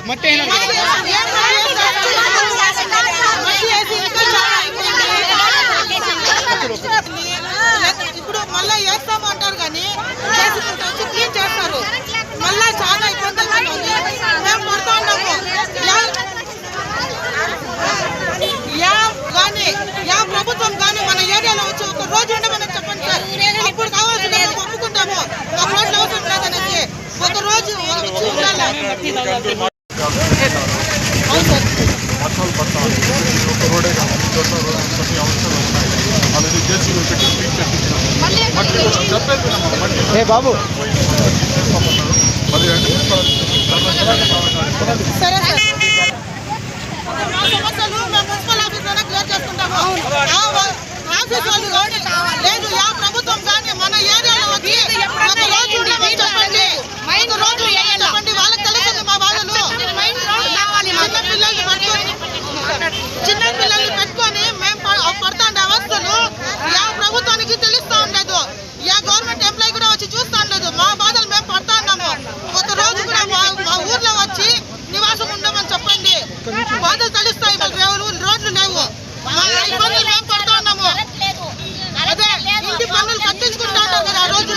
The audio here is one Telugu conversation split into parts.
కాదు? మట్టి ఇప్పుడు మళ్ళీ వేస్తాము అంటారు కానీ వచ్చి క్లీన్ చేస్తారు. మళ్ళీ చాలా ఇబ్బందులు మేము పడుతూ ఉన్నాము. కానీ యా ప్రభుత్వం కానీ మన ఏరియాలో వచ్చి ఒక రోజు ఉండమని చెప్పండి సార్. అప్పుడు కావాల్సిన ఒప్పుకుంటాము. ఒక రోజు అవసరం లేదనేసి ఒక రోజు ఉండాలి. ఏ బాబు? సరే సార్. మున్సిపల్ లేదు యా చెప్పండి. బాధలు తలుస్తాయి రోడ్లు లేవు. మేము ఉన్నాము. అదే ఇంటి కట్టించుకుంటా ఉంటాం కదా ఆ రోజు.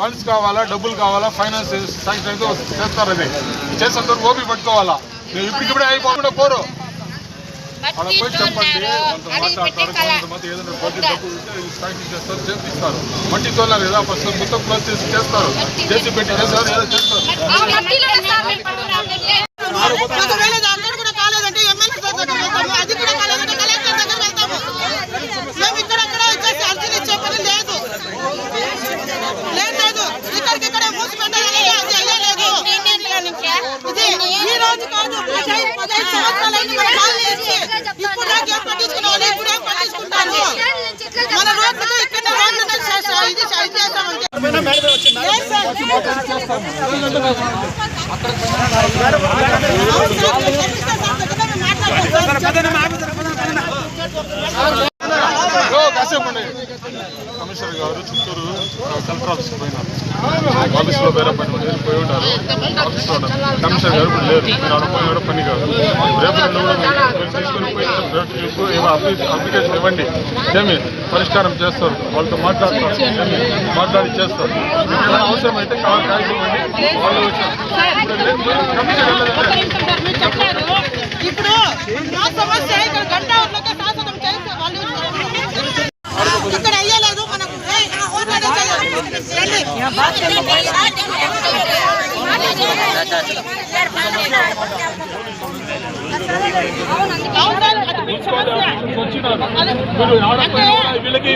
ఫండ్స్ కావాలా డబ్బులు కావాలా ఫైనాన్స్ శాంక్షన్ అయితే చేస్తారు అది. చేసేంతవరకు ఓపిక పట్టుకోవాలా. మేము ఇప్పటికిప్పుడే అయిపోకుండా పోరు. అలా పోయి చెప్పండి. మాట్లాడతారు ఏదైనా బడ్జెట్ డబ్బులు ఉంటే చేస్తారు మట్టి తోలారు కదా ఫస్ట్ మొత్తం క్లోజ్ చేసి చేస్తారు. చేసి పెట్టి చేస్తారు చేస్తారు. ఇది ఈ రోజు కాదు పదహైదు సంవత్సరాలైంది మన కాళ్ళు వేసి ఇప్పుడు నాకు ఏం పట్టించుకున్నాను ఇప్పుడు ఏం పట్టించుకుంటాను మన రోడ్లు ఇక్కడ రోడ్లు ఇది చేస్తామంటే అవసరం మాట్లాడుతున్నాను కమిషనర్ గారు చిత్తూరు కలెక్టర్ ఆఫీస్ ఆఫీస్కి ఆఫీస్లో వేరే పని ఉండేది పోయి ఉంటారు. ఆఫీస్లో కమిషనర్ గారు లేరు. లేదు మీరు ఆడ కూడా పని కాదు. రేపు తీసుకుని అప్లికేషన్ ఇవ్వండి. ఏమి? పరిష్కారం చేస్తారు. వాళ్ళతో మాట్లాడతారు. మాట్లాడి చేస్తారు. ఏమైనా అవసరం అయితే కాగితం ఇవ్వండి. వాళ్ళు కమిషనర్ ఆఫీసర్స్ వచ్చినారు మీరు వీళ్ళకి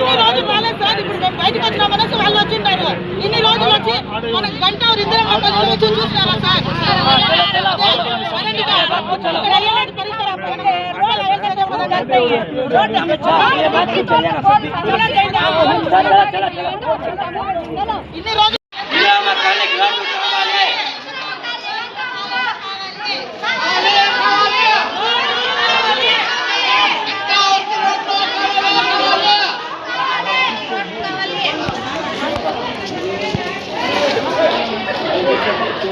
సార్ ఇప్పుడు మేము బయటకు వచ్చినామనేసి వాళ్ళు వచ్చింటారు. ఇన్ని రోజులు వచ్చి మన గంట ఇందిరా పనులు వచ్చి చూసినారా సార్? అదేంటిగా? ఇక్కడ ఎలాంటి పరిష్కారం? రోడ్లు ఎక్కడ పోతుంటాయి? రోడ్లు ఇన్ని రోజులు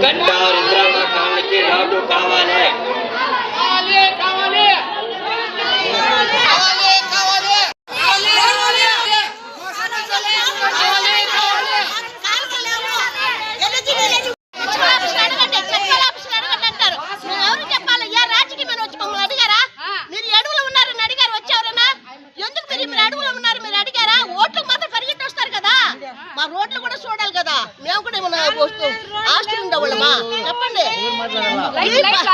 గంటా రుద్రమ్మ కాలనీకి రోడ్డు కావాలి ఎవరు చెప్పాలి ఏ రాజకీయ వచ్చి మమ్మల్ని అడిగారా మీరు అడుగులో ఉన్నారని అడిగారు వచ్చేవరన్నా ఎందుకు మీరు మీరు అడుగులో ఉన్నారు మీరు అడిగారా ఓట్లకు మాత్రం పరిగెత్తి వస్తారు కదా మా రోడ్లు కూడా చూడాలి కదా మేము కూడా ఏమన్నా వస్తూ ఆస్తులు ఉండవాళ్ళమా చెప్పండి ఈ ప-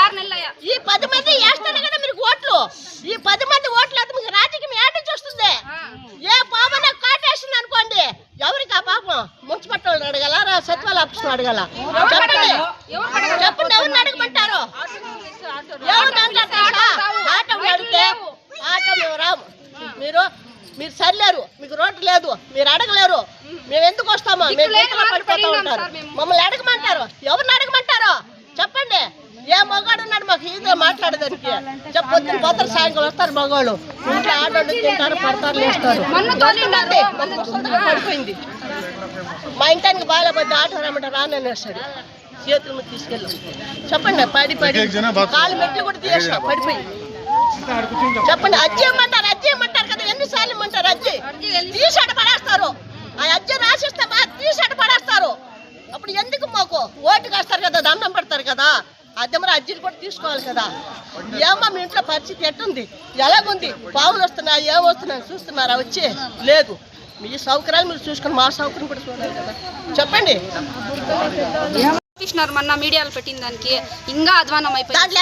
ఈ పది మంది వేస్తారు కదా మీరు ఓట్లు ఈ పది మంది ఓట్లు అయితే మీకు రాజకీయం ఏడు నుంచి వస్తుంది ఏ పాపన కాటేస్తుంది అనుకోండి ఎవరికి ఆ పాపం మున్సిపల్ వాళ్ళని అడగాల రా- సచివాలయ ఆఫీస్ అడగాల. చెప్పండి. ఎవరిని అడగమంటారు? తెలుసా? ఆటో అడిగితే ఆటో రాము మీరు మీరు సరిలేరు. మీకు రోడ్డు లేదు. మీరు అడగలేరు. మేము ఎందుకు వస్తామో? మేము పడిపోతా ఉంటారు. మమ్మల్ని అడగమంటారు. ఎవరిని అడగమంటారు? చెప్పండి. ఏ మగాడు ఉన్నాడు మాకు? ఈజీగా మాట్లాడేదానికి. చెప్పొద్దు పోతారు సాయంకాలం వస్తారు మగవాళ్ళు. ఇంట్లో ఆటోలు తింటారు పడతారు లేస్తారు. పడిపోయింది. మా ఇంటానికి బాగాలేకపోతే ఆటో రమ్మంటే రాననేస్తాడు చేతుల మీద తీసుకెళ్ళాం. చెప్పండి పడి పడి. కాలు మెట్లు కూడా తీసేసిన పడిపోయి. చెప్పండి అజ్జి ఇమ్మంటారు అజ్జి ఇమ్మంటారు కదా? ఎన్నిసార్లు ఇమ్మంటారు అజ్జి? తీసాట పడేస్తారు. ఆ అజ్జి రాసిస్తే బాగా తీసాట పడేస్తారు. అప్పుడు ఎందుకు మాకు ఓటు కాస్తారు కదా? దండం పెడతారు కదా? అద్దె మరి అజ్జిని కూడా తీసుకోవాలి కదా. ఏమో మీ ఇంట్లో పరిస్థితి ఎట్టుంది? ఎలాగుంది? పావులు వస్తున్నాయి? ఏం వస్తున్నాయి చూస్తున్నారా? వచ్చి? లేదు. మీ సౌకర్యాలు మీరు చూసుకొని మా సౌకర్యం కూడా చూడాలి కదా. చెప్పండి. మొన్న మీడియాలో పెట్టిన దానికి? ఇంకా అధ్వానం అయిపోయింది.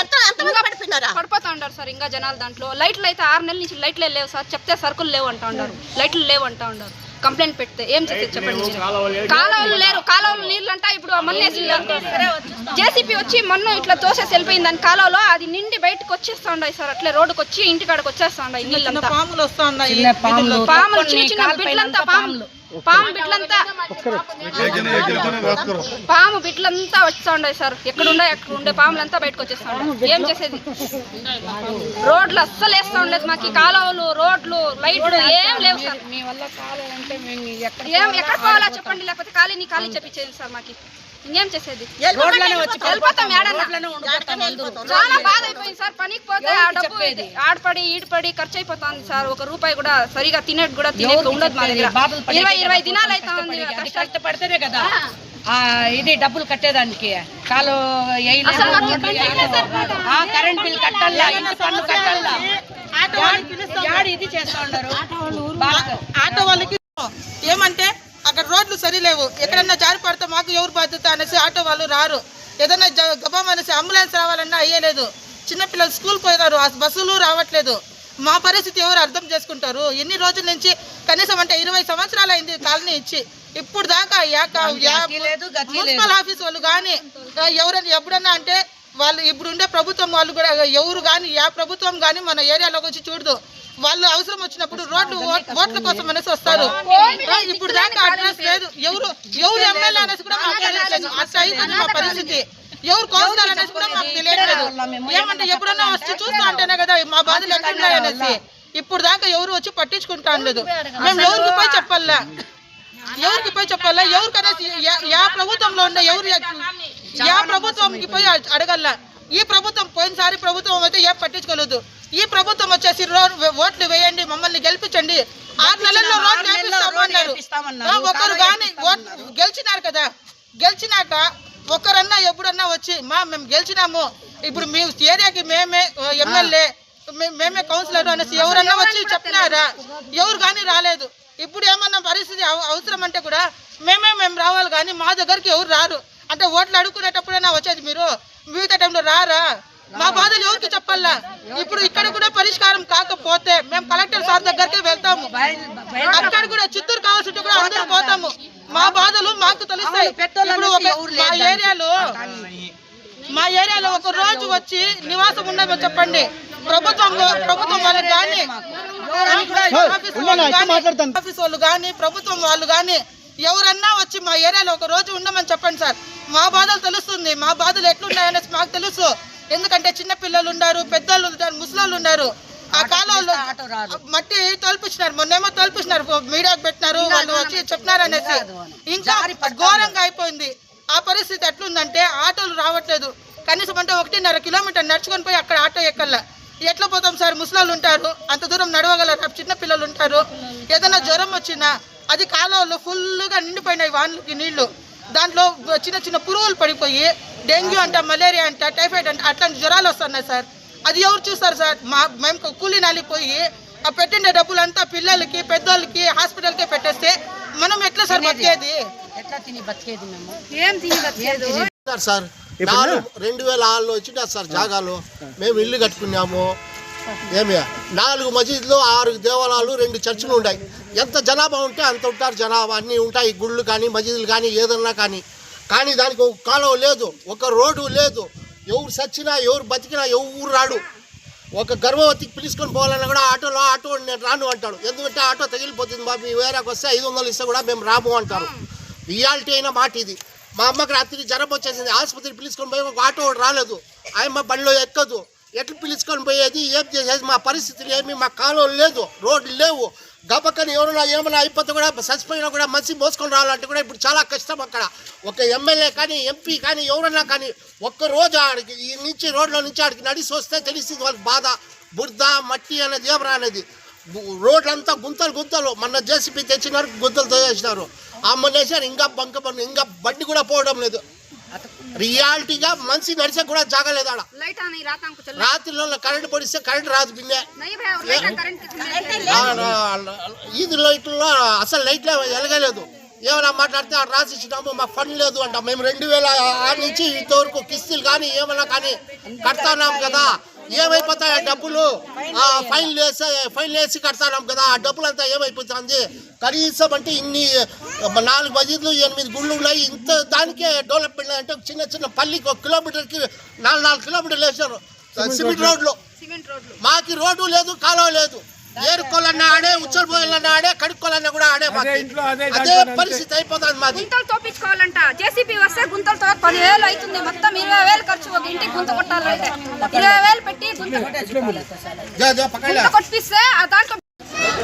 పడిపోతా ఉంటారు సార్ ఇంకా జనాలు దాంట్లో. లైట్లు అయితే ఆరు నెలల నుంచి లైట్లే లేవు సార్. చెప్తే సరుకులు లేవు అంటా ఉన్నారు. లైట్లు లేవు అంటా ఉన్నారు. కంప్లైంట్ పెడితే ఏం చేసేది చెప్పండి? కాలువలు లేరు కాలువలు నీళ్ళు అంటా ఇప్పుడు జేసీపీ వచ్చి మన్ను ఇట్లా తోసేసి వెళ్ళిపోయింది దాని కాలువలో అది నిండి బయటకు వచ్చేస్తా ఉన్నాయి సార్. అట్లే రోడ్డుకి వచ్చి ఇంటికాడకు వచ్చేస్తా ఉన్నాయి నీళ్ళంతా. పాములు వస్తా ఉన్నాయి పాములు. చిన్న చిన్న బిడ్లంతా పాములు. పాము బిడ్లంతా పాము బిడ్లంతా వస్తా ఉన్నాయి సార్. ఎక్కడ ఉండే ఎక్కడ ఉండే పాములంతా బయటకు వచ్చేస్తా ఉన్నాయి ఏం చేసేది? రోడ్లు అస్సలు వేస్తా ఉండలేదు మాకు. కాలువలు రోడ్లు లైట్లు ఏం లేవు సార్. ఏం ఎక్కడ పోవాలా చెప్పండి. లేకపోతే ఖాళీ నీ ఖాళీ చెప్పించేది సార్ మాకు. ఇంకేం చేసేది? వెళ్ళిపోతాం చాలా బాధ అయిపోయింది సార్. పనికి పోతే ఆ డబ్బు ఆడపడి ఈడపడి ఖర్చు అయిపోతుంది సార్. ఒక రూపాయి కూడా సరిగా తినేది కూడా తినేది ఉండదు మా దగ్గర. ఇరవై ఇరవై దినాలు అయితే ఉంది. కష్టపడితేనే కదా. ఆ. ఇది డబ్బులు కట్టేదానికి. కాలు వేయలేదు, అసలు మాకు రోడ్లు కరెంట్. బిల్ కట్టాలా ఇంటి పన్ను ఇది చేస్తా ఉన్నారు ఆటో వాళ్ళకి ఏమంటే అక్కడ రోడ్లు సరిలేవు. ఎక్కడన్నా జారి పడితే మాకు ఎవరు బాధ్యత అనేసి ఆటో వాళ్ళు రారు. ఏదైనా గబం అనేసి అంబులెన్స్ రావాలన్నా అయ్యలేదు. చిన్నపిల్లలు స్కూల్ పోయినారు. ఆ బస్సులు రావట్లేదు. మా పరిస్థితి ఎవరు అర్థం చేసుకుంటారు? ఎన్ని రోజుల నుంచి కనీసం అంటే ఇరవై సంవత్సరాలు అయింది కాలనీ ఇచ్చి. ఇప్పుడు దాకా మున్సిపల్ ఆఫీస్ వాళ్ళు కానీ ఎవరైనా ఎప్పుడన్నా అంటే వాళ్ళు ఇప్పుడు ఉండే ప్రభుత్వం వాళ్ళు కూడా ఎవరు కానీ యా ప్రభుత్వం కానీ మన ఏరియాలోకి వచ్చి చూడదు. వాళ్ళు అవసరం వచ్చినప్పుడు రోడ్లు ఓట్- ఓట్ల కోసం అనేసి వస్తారు. ఇప్పుడు దాకా అడ్రస్ లేదు. ఎవరు ఎవరు ఎమ్మెల్యే అనేసి కూడా మాకు తెలియట్లేదు అట్లా అయింది మా పరిస్థితి. ఎవరు కౌన్సిలర్ అనేసి కూడా మాకు తెలియట్లేదు. ఏమంటే ఎప్పుడన్నా వచ్చి చూస్తా అంటేనే కదా మా బాధలు ఎట్లున్నాయి అనేసి. ఇప్పుడు దాకా ఎవరు వచ్చి పట్టించుకుంటా లేదు. మేము ఎవరికి పోయి చెప్పాలా? ఎవరికి పోయి చెప్పాలా? ఎవరికనేసి యా- ప్రభుత్వంలో ఉన్న ఎవరు యా ప్రభుత్వంకి పోయి అడ- అడగల్లా? ఈ ప్రభుత్వం పోయినసారి ప్రభుత్వం అయితే ఏం పట్టించుకోలేదు. ఈ ప్రభుత్వం వచ్చేసి ఓట్లు వేయండి మమ్మల్ని గెలిపించండి. ఆరు నెలల్లో రోడ్లు వేపిస్తామన్నారు. ఒకరు కానీ గెలిచినారు కదా. గెలిచినాక ఒకరన్నా ఎప్పుడన్నా వచ్చి మా మేము గెలిచినాము. ఇప్పుడు మీ ఏరియాకి మేమే ఎమ్మెల్యే మేమే కౌన్సిలర్ అనేసి ఎవరన్నా వచ్చి చెప్పినారా? ఎవరు కానీ రాలేదు. ఇప్పుడు ఏమన్నా పరిస్థితి అవ- అవసరం అంటే కూడా మేమే మేము రావాలి కానీ మా దగ్గరికి ఎవరు రారు. అంటే ఓట్లు అడుక్కునేటప్పుడైనా వచ్చేది మీరు. మిగతా టైంలో రారా? మా బాధలు ఎవరికి చెప్పాలా? ఇప్పుడు ఇక్కడ కూడా పరిష్కారం కాకపోతే మేము కలెక్టర్ సార్ దగ్గరికి వెళ్తాము. అక్కడ కూడా చిత్తూరు కావాల్సింటే కూడా అందరూ పోతాము. మా బాధలు మాకు తెలుస్తాయి. ఇప్పుడు ఒక- మా ఏరియాలో మా ఏరియాలో ఒక రోజు వచ్చి నివాసం ఉండమని చెప్పండి. ప్రభుత్వం ప్రభుత్వం వాళ్ళకి కానీ ఆఫీస్ వాళ్ళు కానీ ప్రభుత్వం వాళ్ళు కానీ ఎవరన్నా వచ్చి మా ఏరియాలో ఒక రోజు ఉండమని చెప్పండి సార్. మా బాధలు తెలుస్తుంది. మా బాధలు ఎట్లున్నాయనేసి మాకు తెలుసు. ఎందుకంటే చిన్న పిల్లలు ఉన్నారు పెద్దోళ్ళు ఉన్నారు ముసలోళ్ళు ఉన్నారు. ఆ కాలంలో మట్టి తోల్పించినారు మొన్నేమో తోల్పించినారు మీడియాకి పెట్టినారు వాళ్ళు వచ్చి చెప్పినారు అనేసి. ఇంకా ఘోరంగా అయిపోయింది. ఆ పరిస్థితి ఎట్లుందంటే ఆటోలు రావట్లేదు. కనీసం అంటే ఒకటిన్నర కిలోమీటర్ నడుచుకొని పోయి అక్కడ ఆటో ఎక్కల్లా ఎట్లా పోతాం సార్? ముసలాళ్ళు ఉంటారు అంత దూరం నడవగలరు? చిన్న పిల్లలు ఉంటారు. ఏదైనా జ్వరం వచ్చినా అది కాలువలో ఫుల్గా నిండిపోయినాయి వానలకి నీళ్ళు. దాంట్లో చిన్న చిన్న పురుగులు పడిపోయి డెంగ్యూ అంట మలేరియా అంట టైఫాయిడ్ అంట అట్లాంటి జ్వరాలు వస్తున్నాయి సార్. అది ఎవరు చూస్తారు సార్? మా మేము కూలీ నాలిపోయి ఆ పెట్టిన డబ్బులంతా పిల్లలకి పెద్దోళ్ళకి హాస్పిటల్కే పెట్టేస్తే మనం ఎట్లా సార్ బతికేది? ఎట్లా తిని బతికేది మేము? ఏం తిని బతికేది? సార్ రెండు వేల ఆరులో వచ్చినారు సార్ జాగాలు? మేము ఇల్లు కట్టుకున్నాము. ఏమి? నాలుగు మసీదులు ఆరు దేవాలయాలు రెండు చర్చిలు ఉన్నాయి ఎంత జనాభా ఉంటే అంత ఉంటారు జనాభా. అన్నీ ఉంటాయి గుళ్ళు కానీ మసీదులు కానీ ఏదన్నా కానీ. కానీ దానికి ఒక కాలువ లేదు ఒక రోడ్డు లేదు. ఎవరు చచ్చినా ఎవరు బతికినా ఎవరు రాడు. ఒక గర్భవతికి పిలుచుకొని పోవాలన్నా కూడా ఆటోలో ఆటో నేను రాను అంటాడు. ఎందుకంటే ఆటో తగిలిపోతుంది బాబు మీ వేరేకి వస్తే ఐదు వందలు ఇస్తే కూడా మేము రాము అంటారు. రియాలిటీ అయిన మాట ఇది. మా అమ్మకి రాత్రి జ్వరం వచ్చేసింది. ఆసుపత్రికి పిలుచుకొని పోయి ఒక ఆటో రాలేదు. ఆయమ్మ బండిలో ఎక్కదు. ఎట్లా పిలుచుకొని పోయేది? ఏం చేసేది? మా పరిస్థితులు ఏమి? మా కాలువలు లేదు రోడ్లు లేవు. గబక్కని ఎవరైనా ఏమైనా అయిపోతే కూడా చచ్చిపోయినా కూడా మనిషి మోసుకొని రావాలంటే కూడా ఇప్పుడు చాలా కష్టం అక్కడ. ఒక ఎమ్మెల్యే కానీ ఎంపీ కానీ ఎవరైనా కానీ ఒక్క రోజు ఆడికి ఈ నుంచి రోడ్లో నుంచి ఆడికి నడిచి వస్తే తెలిసింది వాళ్ళకి బాధ బురద మట్టి అనేది ఏమరా అనేది. రోడ్లంతా గుంతలు గుంతలు. మొన్న జేసీపీ తెచ్చినారు గుంతలు చేసినారు అమ్మలేసారు ఇంకా బంక ఇంకా బండి కూడా పోవడం లేదు. రియాలిటీగా మనిషి నడిచే కూడా జాగలేదు ఆడ లైట్ అని రాతాంకు చల్ల. రాత్రిలో కరెంట్ పొడిస్తే కరెంట్ రాదు బిన్నే. నై భయ లైట్ కరెంట్ కింద ఆ, ఆ, ఈది లైట్లలో అసలు లైట్లే వెలగలేదు. ఏమైనా మాట్లాడితే ఆడ రాసి ఇచ్చినాము మాకు ఫండ్ లేదు అంట. మేము రెండు వేల ఆరు నుంచి ఇంతవరకు కిస్తీలు కానీ ఏమైనా కానీ కడతాన్నాం కదా. ఏమైపోతాయి ఆ డబ్బులు? ఆ ఫైన్లు వేసి ఫైన్లు వేసి కడతాన్నాం కదా ఆ డబ్బులు అంతా ఏమైపోతుంది? కనీసం అంటే ఇన్ని నాలుగు మసీదులు ఎనిమిది గుళ్ళు ఉన్నాయి. ఇంత దానికే డెవలప్మెంట్ అంటే చిన్న చిన్న పల్లికి ఒక కిలోమీటర్కి నాలుగు నాలుగు కిలోమీటర్లు వేసారు సిమెంట్ రోడ్లు. సిమెంట్ రోడ్లు. మాకి రోడ్డు లేదు కాలువ లేదు. ఏరుకోవాలన్నా ఆడే ఉచ్చలు పోయాలన్నా ఆడే కడుక్కోవాలన్నా కూడా ఆడే అదే పరిస్థితి అయిపోతుంది మాది. గుంతలు తోపించుకోవాలంట. జేసీబీ వస్తే గుంతలతో పదివేలు అవుతుంది. మొత్తం ఇరవై వేలు ఖర్చు ఒక ఇంటికి గుంత కొట్టాలంటే ఇరవై వేలు పెట్టి గుంత కొట్టిస్తే ఆ దాంట్లో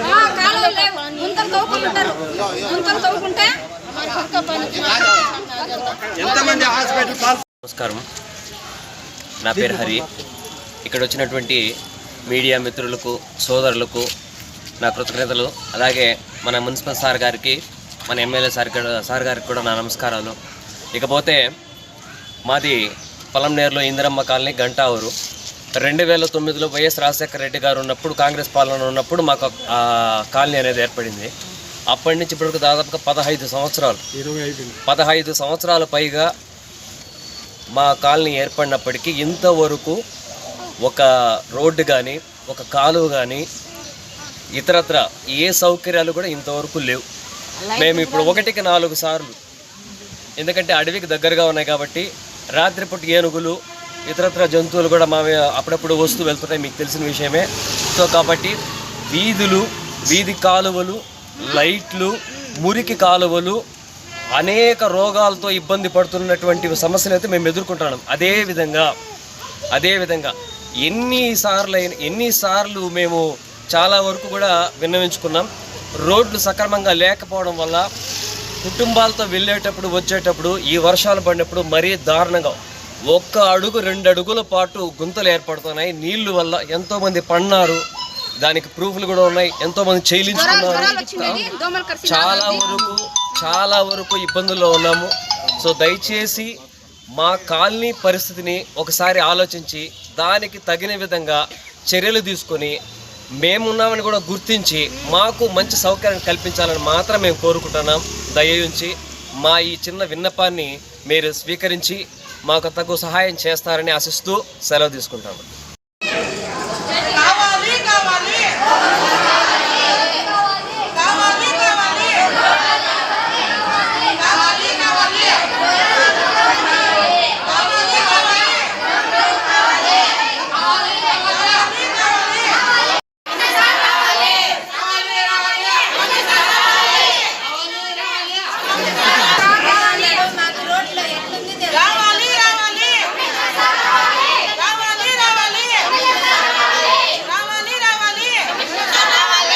ఆ, కాలువలు లేవు. గుంతలు తవ్వుకుంటారు గుంతలు తవ్వుకుంటే నమస్కారం. నా పేరు హరి. ఇక్కడ వచ్చినటువంటి మీడియా మిత్రులకు సోదరులకు నా కృతజ్ఞతలు. అలాగే మన మున్సిపల్ సార్ గారికి మన ఎమ్మెల్యే సార్ సార్ గారికి కూడా నా నమస్కారాలు. ఇకపోతే మాది పొలంనేరులో ఇందిరమ్మ కాలనీ గంటావూరు. రెండు వేల తొమ్మిదిలో వైఎస్ రాజశేఖర రెడ్డి గారు ఉన్నప్పుడు కాంగ్రెస్ పాలన ఉన్నప్పుడు మాకు కాలనీ అనేది ఏర్పడింది. అప్పటి నుంచి ఇప్పటికి దాదాపుగా పదహైదు సంవత్సరాలు. పదహైదు సంవత్సరాల పైగా మా కాలనీ ఏర్పడినప్పటికీ ఇంతవరకు ఒక రోడ్డు కానీ ఒక కాలువ కానీ ఇతరత్ర ఏ సౌకర్యాలు కూడా ఇంతవరకు లేవు. మేము ఇప్పుడు ఒకటికి నాలుగు సార్లు. ఎందుకంటే అడవికి దగ్గరగా ఉన్నాయి కాబట్టి రాత్రిపూట ఏనుగులు ఇతరత్ర జంతువులు కూడా మా అప్పుడప్పుడు వస్తూ వెళ్తుంటాయి మీకు తెలిసిన విషయమే. సో కాబట్టి వీధులు వీధి కాలువలు లైట్లు మురికి కాలువలు అనేక రోగాలతో ఇబ్బంది పడుతున్నటువంటి సమస్యలు అయితే మేము ఎదుర్కొంటున్నాం. అదేవిధంగా అదేవిధంగా ఎన్నిసార్లు అయిన ఎన్నిసార్లు మేము చాలా వరకు కూడా విన్నవించుకున్నాం. రోడ్లు సక్రమంగా లేకపోవడం వల్ల కుటుంబాలతో వెళ్ళేటప్పుడు వచ్చేటప్పుడు ఈ వర్షాలు పడినప్పుడు మరీ దారుణంగా ఒక్క అడుగు రెండు అడుగుల పాటు గుంతలు ఏర్పడుతున్నాయి. నీళ్ళు వల్ల ఎంతోమంది పడినారు. దానికి ప్రూఫ్లు కూడా ఉన్నాయి. ఎంతోమంది చేయించుకున్నారు చాలా వరకు చాలా వరకు ఇబ్బందుల్లో ఉన్నాము. సో దయచేసి మా కాలనీ పరిస్థితిని ఒకసారి ఆలోచించి దానికి తగిన విధంగా చర్యలు తీసుకొని మేమున్నామని కూడా గుర్తించి మాకు మంచి సౌకర్యాన్ని కల్పించాలని మాత్రం మేము కోరుకుంటున్నాం. దయయుంచి మా ఈ చిన్న విన్నపాన్ని మీరు స్వీకరించి మాకు తగు సహాయం చేస్తారని ఆశిస్తూ సెలవు తీసుకుంటాము కావాలి కావాలి కావాలి కావాలి కావాలి కావాలి రావాలి రావాలి రావాలి రావాలి రావాలి రావాలి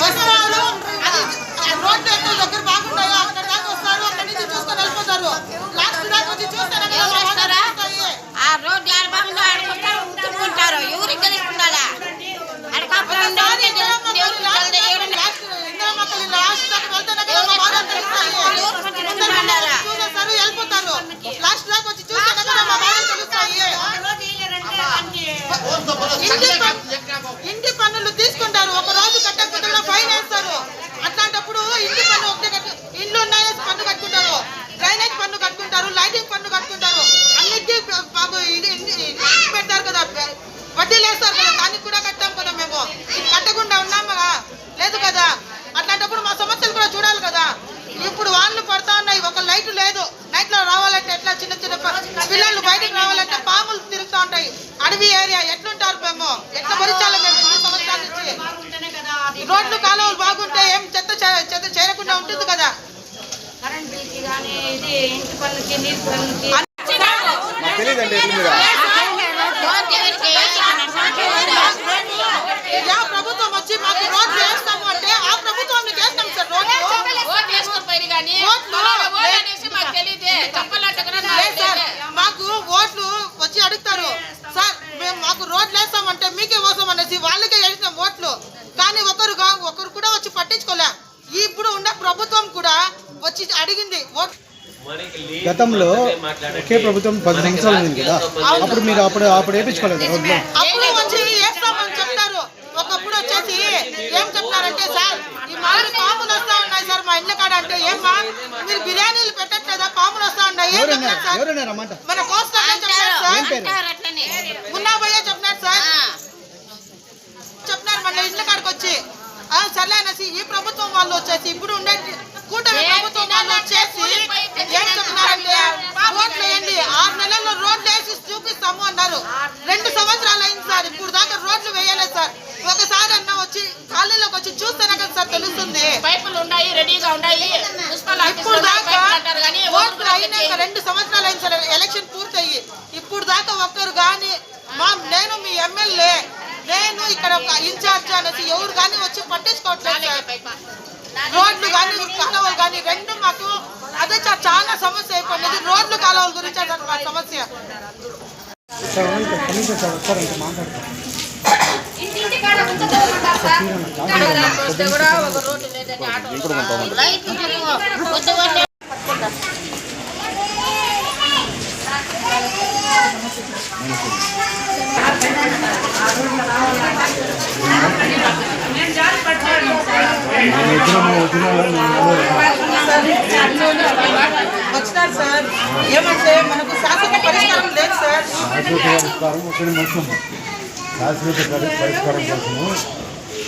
వస్తారు అది ఆ రోడ్డు ఎక్కడ దగ్గర బాగుంటాయో అక్కడ దాకా వస్తారు అక్కడి నుంచి చూసుకొని వెళ్ళిపోతారు లాస్ట్ దాకా వచ్చి చూస్తారు అక్కడ మా వాటర్ వస్తాయి. ఆ రోడ్లు ఆడ బాగుందో ఆడుకుంటారు ఉంచుకుంటారు ఎవరికి తెలుసుకుంటారా అడకాపురం ఒకసారి ఇందిరమ్మ తల్లి లాస్ట్ దాకా- లాస్ట్ ఇందిరమ్మ తల్లి లాస్ట్ దాకా వెళ్తేనే కదా మా వాటర్ తెలుస్తాయి. ముందర ముందర చూసేస్తారు వెళ్ళిపోతారు లాస్ట్ దాకా వచ్చి ఇంటి పన్నులు తీసుకుంటారు ఒక రోజు కట్టకపోతే కూడా ఫైన్ వేస్తారు అట్లాంటప్పుడు ఇంటి పన్ను ఒకటే కట్టు ఇల్లు ఉన్నాయని పన్ను కట్టుకుంటారు డ్రైనేజ్ పన్ను కట్టుకుంటారు లైటింగ్ పన్ను కట్టుకుంటారు అన్నిటికీ బాబు ఇది పెడతారు కదా వడ్డీలు వేస్తారు కదా దానికి కూడా కట్టాం కదా మేము. కట్టకుండా ఉన్నాం లేదు కదా. అట్లాంటప్పుడు మా సమస్యలు కూడా చూడాలి కదా. ఇప్పుడు వాళ్ళు పడతా ఉన్నాయి. ఒక లైట్ లేదు. నైట్లో రావాలంటే ఎట్లా? చిన్న చిన్న పిల్లలు బయటకు రావాలంటే పాములు తిరుగుతూ ఉంటాయి. అడవి ఏరియా ఎట్లుంటారు మేము? ఎట్లా భరించాలి మేము ఇన్ని సంవత్సరాల నుంచి? రోడ్లు కాలువలు బాగుంటే ఏం చెత్త చెత్త చేరకుండా ఉంటుంది కదా. మాకు తెలియదండి ఎట్లా మీరు. యా ప్రభుత్వం వచ్చి మాకు రోడ్లు వేస్తాము అంటే ఆ ప్రభుత్వానికి వేస్తాం సార్ రోడ్లు ఓట్లు అనేసి మాకు తెలియదే. ఓట్లు వచ్చి అడుగుతారు. సార్ మేము మాకు రోడ్లు వేస్తామంటే మీకే కోసం అనేసి వాళ్ళకే వేసినాం ఓట్లు. కానీ ఒకరు ఒకరు కూడా వచ్చి పట్టించుకోలే. ఇప్పుడు ఉన్న ప్రభుత్వం కూడా వచ్చి అడిగింది ఓట్ గతంలో ఒకే ప్రభుత్వం పది సంవత్సరాలు ఉంది కదా. అప్పుడు మీరు అప్పుడు అప్పుడు వేయించుకోలేదు రోడ్లు? అప్పుడు వచ్చి చెప్తారు. ఒకప్పుడు వచ్చేసి ఏం చెప్తారంటే సార్ ఈ మామిడి పాములు వస్తా ఉన్నాయి సార్ మా ఇండ్ల కాడ అంటే ఏమ్మా మీరు బిర్యానీలు పెట్టట్లేదా? పాములు వస్తా ఉన్నాయి మన కోస్టర్ చెప్పారు సార్. పేరు? మున్నా భయ్య చెప్పినారు సార్. చెప్పినారు మన ఇండ్ల కాడికి వచ్చి. ఆ, సర్లే అనేసి ఈ ప్రభుత్వం వాళ్ళు వచ్చేసి ఇప్పుడు ఉండే కూటమి ప్రభుత్వం వాళ్ళు వచ్చేసి ఏం చెప్తున్నారంటే రోడ్లు వేయండి ఆరు నెలల్లో రోడ్లు వేసి చూపిస్తాము అన్నారు. రెండు సంవత్సరాలు అయింది సార్ ఇప్పుడు దాకా రోడ్లు వేయలేదు సార్. ఒకసారి అన్న వచ్చి కాలనీలోకి వచ్చి చూస్తేనే కదా సార్ తెలుస్తుంది. పైపులు ఉన్నాయి రెడీగా ఉన్నాయి. ఇప్పుడు దాకా ఓట్లు అయినాక రెండు సంవత్సరాలు అయింది సార్ ఎలక్షన్ పూర్తయి ఇప్పుడు దాకా ఒక్కరు కానీ మా నేను మీ ఎమ్మెల్యే నేను ఇక్కడ ఒక ఇన్ఛార్జ్ అనేసి ఎవరు కానీ వచ్చి పట్టించుకోవట్లేదు రోడ్లు కానీ కాలువలు కానీ రెండు మాకు అదే సార్ చాలా సమస్య అయిపోయింది. రోడ్లు కాలువల గురించి అసలు మా సమస్య. కాడ ఒక రోడ్డు లేదని ఆటో వచ్చినారు సార్. ఏమంటే మనకు శాశ్వత పరిష్కారం లేదు సార్. పరిష్కారం శాశ్వత పరిష్కారం కోసము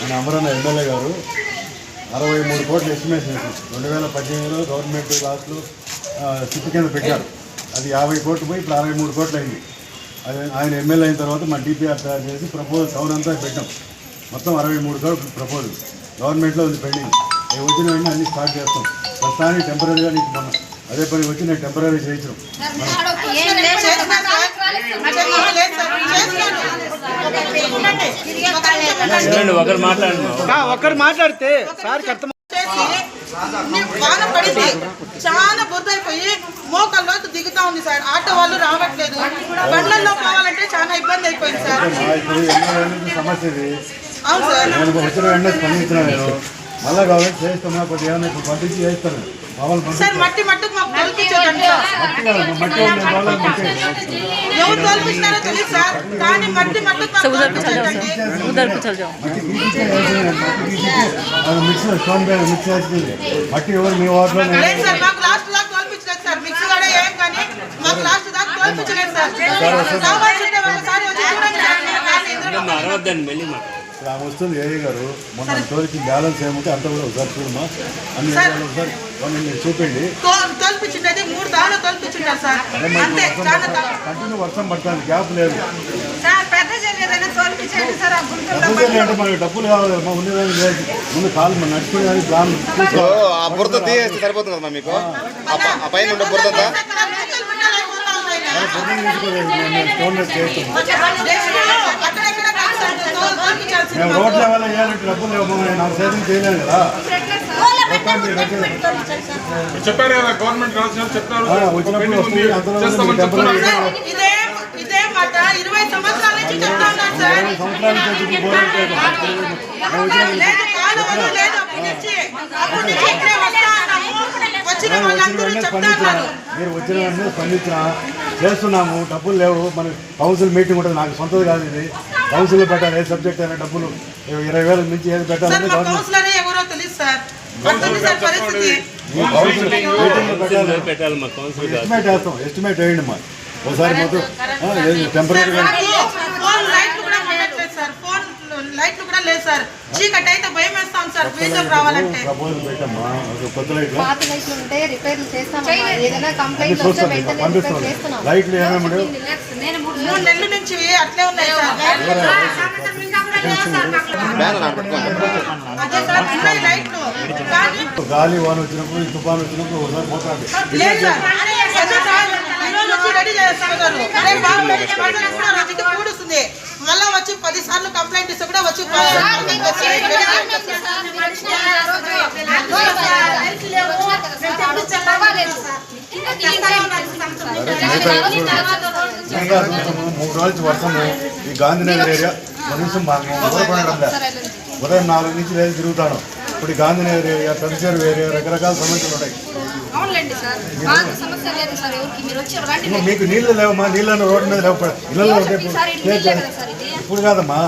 మన అమరన్న ఎమ్మెల్యే గారు అరవై మూడు కోట్లు ఎస్టిమేషన్ రెండు వేల పద్దెనిమిదిలో గవర్నమెంట్ లాస్ట్లో సిట్టు కింద పెట్టారు. అది యాభై కోట్లు పోయి ఇప్పుడు అరవై మూడు కోట్లు అయింది. అది ఆయన ఎమ్మెల్యే అయిన తర్వాత మన డిపిఆర్ తయారు చేసి ప్రపోజల్ టౌన్ అంతా పెట్టాం. మొత్తం అరవై మూడు కోట్లు ప్రపోజల్ గవర్నమెంట్లో ఉంది పెండింగ్. అవి వచ్చిన వెంటనే అన్ని స్టార్ట్ చేస్తాం. ప్రస్తుతానికి టెంపరీగా నీకు మొన్న అదే పని వచ్చి నేను టెంపరీ చేయించాం చేసినారు సార్ చేసినారు లేదు. సార్ చేసినారు ఉండండి. ఒక నిమిషం. ఒక్కరు మాట్లాడితే సార్ అర్థం వాన పడింది. చాలా బురదైపోయి మోకాల్లో దిగుతా ఉంది సార్. ఆటో వాళ్ళు రావట్లేదు. బండ్లలో పోవాలంటే చాలా ఇబ్బంది అయిపోయింది సార్. అవును సార్. నేను వచ్చిన వెంటనే స్పందించిన నేను మళ్ళా కావాలి. చేస్తామా కొద్దిగా ఏమైనా ఇప్పుడు పంపించి చేస్తాను మామూలు సార్ పంపించి మట్టి మట్టుకు మాకు తొలగించదండి సార్ మట్టి కాదు, మట్టి ఉండే వాళ్ళకి మట్టి ఎవరు తోల్పించినారో తెలియదు సార్. కానీ మట్టి మట్టుకు మాకు తోల్పించదండి మట్టి గీకించే వేసేయండి. మట్టి గీకించి అది మిక్స్ స్టోన్ బ్యాగ్ మిక్స్ చేస్తుంది. మట్టి ఎవరు మీ వాటిలో లేదు సార్. మాకు లాస్ట్ దాకా తోల్పించలేదు సార్. మిక్స్ కూడా ఏం కానీ మాకు లాస్ట్ దాకా తోల్పించలేదు సార్. కావాల్సింటే ఒకసారి వచ్చి చూడండి సార్. మీరు కానీ ఇందులో ఇప్పుడు ఆమె వస్తుంది ఏఏ గారు. మొన్న తోలికి బ్యాలెన్స్ ఏముంటే అంత కూడా ఒకసారి చూడమ్మా. అన్ని విషయాలు ఒకసారి మీరు చూపిండి మూడు తోల్పించుంటారు సార్. అంతే చాలా. కంటిన్యూ వర్షం పడుతుంది గ్యాప్ లేదు. సార్ పెద్ద ఏదైనా తోల్పించండి సార్ ఆ గుంటూరులో డబ్బులు అంటే మనకి డబ్బులు కావాలి మా ఉండేదానికి లేదు. ముందు కాలు మనం నడుచుకునేదానికి ప్లాన్ ఆ బురద తీయేస్తే సరిపోతుంది కదా మీకు? ఆ. పైన ఉండే బురద చేస్తాం అక్కడెక్కడ కాదు సార్ తో- తోల్పించాల్సింది మేము రోడ్ లెవెల్ చేయాలంటే డబ్బులు లేవు నాకు సేవింగ్ చేయలేను కదా. మీరు. చెప్పారు కదా గవర్నమెంట్ చెప్తారు. ఇదే మాట ఇరవై సంవత్సరాల నుంచి చెప్తా ఉన్నాను సార్. వచ్చిన మీరు స్పందించిన చేస్తున్నాము డబ్బులు లేవు మన కౌన్సిల్ మీటింగ్ ఉంటుంది నాకు సొంతది కాదు ఇది. కౌన్సిల్ పెట్టాలి ఏ సబ్జెక్ట్ అయినా డబ్బులు. ఇరవై వేల నుంచి ఏది సార్ పెట్టాలని ఎస్టిమేట్ వేస్తాం ఎస్టిమేట్ వేయండి మా ఒకసారి మొత్తం టెంపరీగా ఫోన్ లైట్లు కూడా లేదు సార్. చీకటి అయితే భయం వేస్తాం సార్. బీజం రావాలంటే. పాత లైట్లు ఉంటే రిపేర్లు చేస్తాం ఏదైనా కంప్లైంట్ వస్తే చూస్తాం వెంటనే రిపేర్ పంపిస్తాం చేస్తున్నాం. లైట్లు ఏమేమి లేవు మూడు? నెలల నుంచి అట్లే ఉన్నాయి సార్. లైట్లు. గాలి వాన వచ్చినప్పుడు తుఫాన్ వచ్చినప్పుడు ఒకసారి పోతాడు రెడీ చేస్తున్నారు రోజుకి పూడుస్తుంది మళ్ళా వచ్చి పది సార్లు కంప్లైంట్ ఇస్తే కూడా వచ్చి మూడు రోజులు వర్షము ఈ గాంధీనగర్ ఏరియా కనీసం. ఉదయం నాలుగు నుంచి లేదు తిరుగుతాను ఇప్పుడు గాంధీనగర్ ఏరియా తదిచేరు ఏరియా రకరకాల సమస్యలు ఉన్నాయి మాకు నీళ్ళు లేవమ్మా నీళ్ళను రోడ్డు మీద లేవు ఇళ్ళలో ఇప్పుడు కాదమ్మా.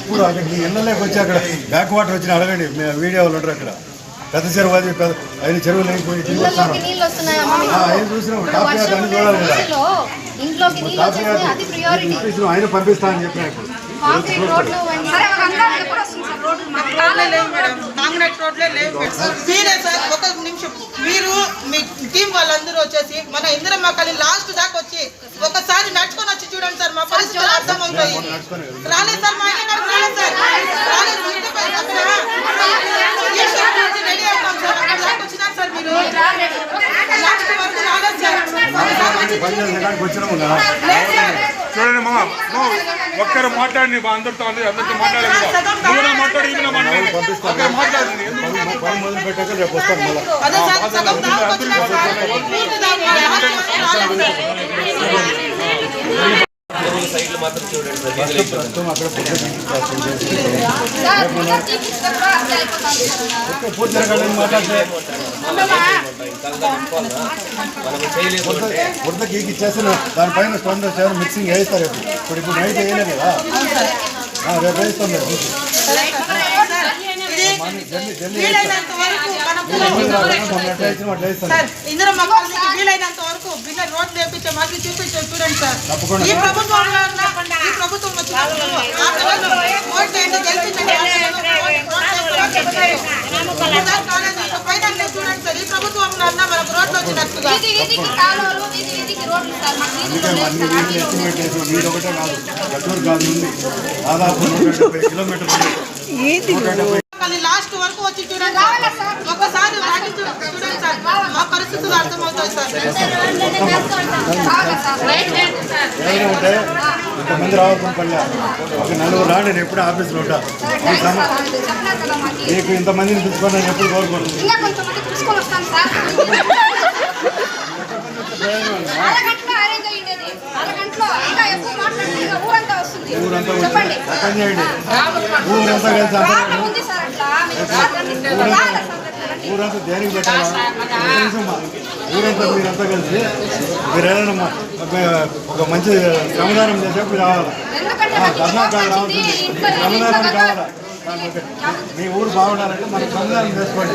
ఇప్పుడు అక్కడ మీ ఇళ్ళలోకి వచ్చి అక్కడ బ్యాక్ వాటర్ వచ్చిన అడగండి. మీ వీడియో వాళ్ళు ఉంటారు అక్కడ. పెద్ద చెరువు అది పెద్ద ఐదు చెరువులు అయిపోయి తిరిగి వస్తాను ఇంట్లోకి నీళ్ళు వస్తున్నాయమ్మా మీకు? ఆ, ఏం చూసినాం టాప్ అన్ని చూడాలి కదా. నీళ్ళు ఆయన పంపిస్తా అని చెప్పిన ఇప్పుడు మీరే సార్ ఒక నిమిషం. మీరు మీ టీం వాళ్ళందరూ వచ్చేసి మన ఇందిరమ్మ కలి లాస్ట్ దాకా వచ్చి ఒకసారి నడుచుకొని వచ్చి చూడండి సార్ మా పరిస్థితులు అర్థమవుతాయి రాలేదు సార్ మా ఆయన రాలేదు సార్. రాలేదు రెడీ అవుతాం సార్. అక్కడ దాకా వచ్చినారు సార్ మీరు. లాస్ట్ వరకు రాలేదు సార్. చూడండి మామ. ఒక్కరు మాట్లాడి అందరితో అందరి- అందరితో మాట్లాడాలి కదా. నువ్వు కూడా మాట్లాడి ఈయన చేయలేదు అంటే బురద గీకి ఇచ్చేసిన దానిపైన స్టోన్ చేయాలి మిక్సింగ్ వేస్తారు ఇప్పుడు. ఇప్పుడు నైట్ వేయలేదు కదా. రేపు వేస్తాం వీలైనంత వరకు సార్ ఇందిరమ్మ కాలనీకి వీలైనంత వరకు మాకు చూపించే చూడండి సార్. ఈ ప్రభుత్వం ఈ ప్రభుత్వం చూడండి ఈ ప్రభుత్వం మనకు రోడ్లు వచ్చినట్టుగా. ఒకటే కాదు కాదు దాదాపు నూట డెబ్బై కిలోమీటర్లు లాస్ట్ వరకు వచ్చి చూడండి సార్. ఒకసారి వాటి చూ- చూడండి సార్. మా పరిస్థితులు అర్థమవుతాయి సార్. రావాల్సిన పని ఒక నలుగురు రాండి నేను ఎప్పుడు ఆఫీస్లో ఉంటా ఈ సమ- చెప్పలేదు కదా మాకు ఇంతమందిని పిలుచుకొని నేను ఎప్పుడు ఇంకా ఊరంతా కలిసి. ఊరంతా దేనికి పెట్టాలా. ఊరంతా మీరంతా కలిసి మీరు ఏదైనా ఒక మంచి శ్రమదానం చేసే మీరు రావాలి రావాల్సింది ఇంట్లో శ్రమదానం కావాలా? మీ ఊరు బాగుండాలంటే మనం శ్రమదానం చేసుకోండి.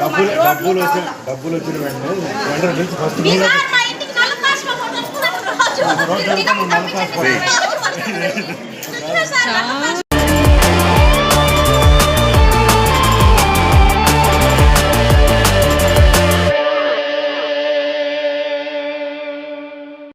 డబ్బులు రోడ్లు డబ్బులు వచ్చిన వెంటనే వెంటనే నుంచి ఫస్ట్ మీరే